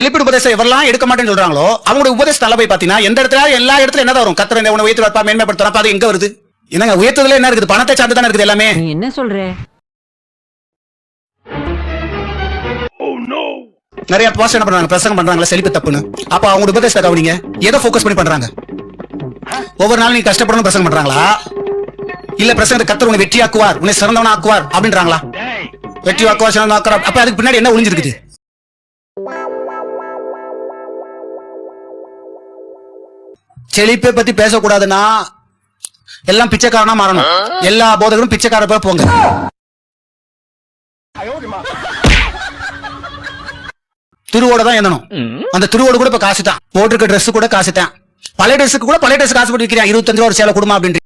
செழிப்பு உபதேசம் எவரெல்லாம் எடுக்க மாட்டேன்னு சொல்றாங்களோ அவங்களுடைய உபதேச போய் பாத்தீங்கன்னா எந்த இடத்துல எல்லா இடத்துல என்னதான் வரும்? கத்திர உணவு உயர்த்தி வைப்பா மேன்மைப்படுத்தலாம் அப்ப அது எங்க வருது? என்னங்க உயர்த்ததுல என்ன இருக்குது? பணத்தை சார்ந்து தானே இருக்குது எல்லாமே? நீ என்ன சொல்ற? நிறைய பாஸ்ட் என்ன பண்றாங்க பிரசங்கம் பண்றாங்களா செழிப்பு தப்புன்னு. அப்ப அவங்க உபதேசத்தை கவனிங்க எதை ஃபோக்கஸ் பண்ணி பண்றாங்க? ஒவ்வொரு நாளும் நீ கஷ்டப்படணும் பிரசங்கம் பண்றாங்களா? இல்ல பிரசங்கத்தை கத்தர் உன்னை வெற்றியாக்குவார் உன்னை சிறந்தவனா ஆக்குவார் அப்படின்றாங்களா? வெற்றி ஆக்குவார் சிறந்தவனா ஆக்குவார் அப்ப அதுக்கு பின்னாடி என்ன ஒளிஞ்சிருக்குது? செழிப்பை பத்தி பேசக்கூடாதுன்னா எல்லாம் பிச்சைக்காரனா மாறணும். எல்லா போதகரும் பிச்சைக்கார போல போங்க. திருவோட தான் எண்ணணும். அந்த திருவோடு கூட இப்ப காசு தான் போட்டிருக்க Dress கூட காசு தான் பழைய ட்ரெஸ்ஸுக்கு கூட பழைய ட்ரெஸ் காசு போட்டு விற்கிறான் இருபத்தஞ்சு ரூபா ஒரு சேலை கொடுமா அப்படின்ட்டு.